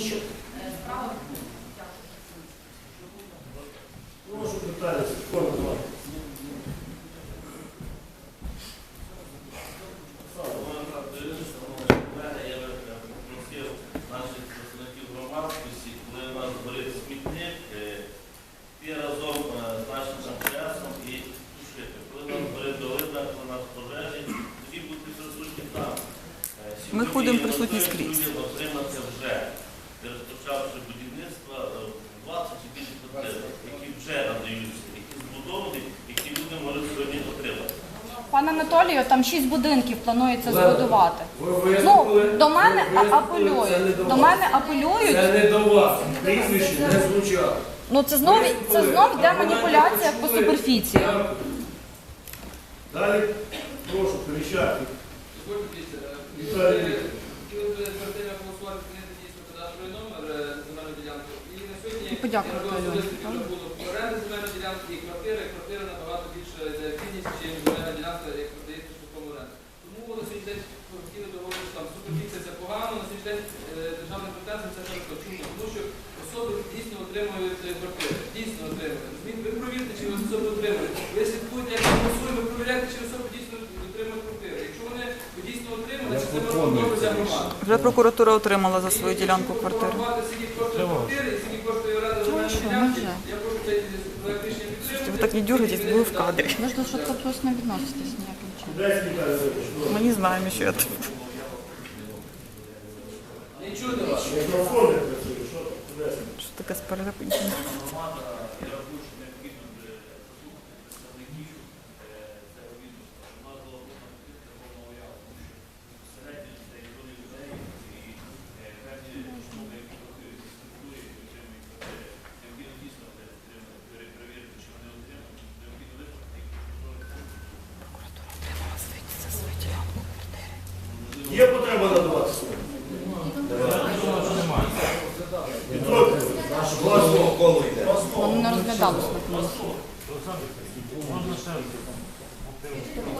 Що? Справа Прошу питання, Сергій Іванович. Я попросив наших представників громадськості, коли у нас горить смітник, е, разом з нашим часом і тушити. Коли у нас горить долина, коли нас пожежі, тоді бути присутні там. Е, Ми ходимо присутні скрізь. Вже, розпочавши будівництво, е, 20 чи більше квартир, які вже надаються, які збудовані, які люди можуть сьогодні отримати. Пане Анатолію, там шість будинків планується Ладно. збудувати. Ви Ну, виступили, до мене ви виступили, це не апелюють. до До вас. мене апелюють. Це не до вас. Прізвище не звучало. Ну це знов це знов йде маніпуляція по суперфіції. Дякую. Далі, прошу, перещати. Віталій Хотіли б квартира голосувати змінити дійсно кадастровий номер е, земельної ділянки. І на сьогодні І подякувати Альоні. оренди земельної ділянки і квартира, і квартира набагато більше необхідність, ніж земельна ділянка, як продається шляхом оренди. Тому на сьогодні день хотіли доводити, що там суперфіція це погано, на сьогодні день е, державним претензіям це хорошо. Чому? Тому що особи дійсно отримують е, квартири. Дійсно отримують. Ви провірте, чи ви особи отримують. Ви слідкуєте, як голосуємо, ви провіряєте, чи особи дійсно отримують квартири. Якщо вони дійсно отримали, чи це може бути за громаду. Вже прокуратура отримала за свою ділянку квартири. Ви так не дергайтесь, ви в кадрі. Ви ж до швидкоплюс не відноситесь ніяким чином. Ми не знаємо, що це. Нічого вас. Не працює, що таке з перерахунком? Воно не розглядалось на комісії.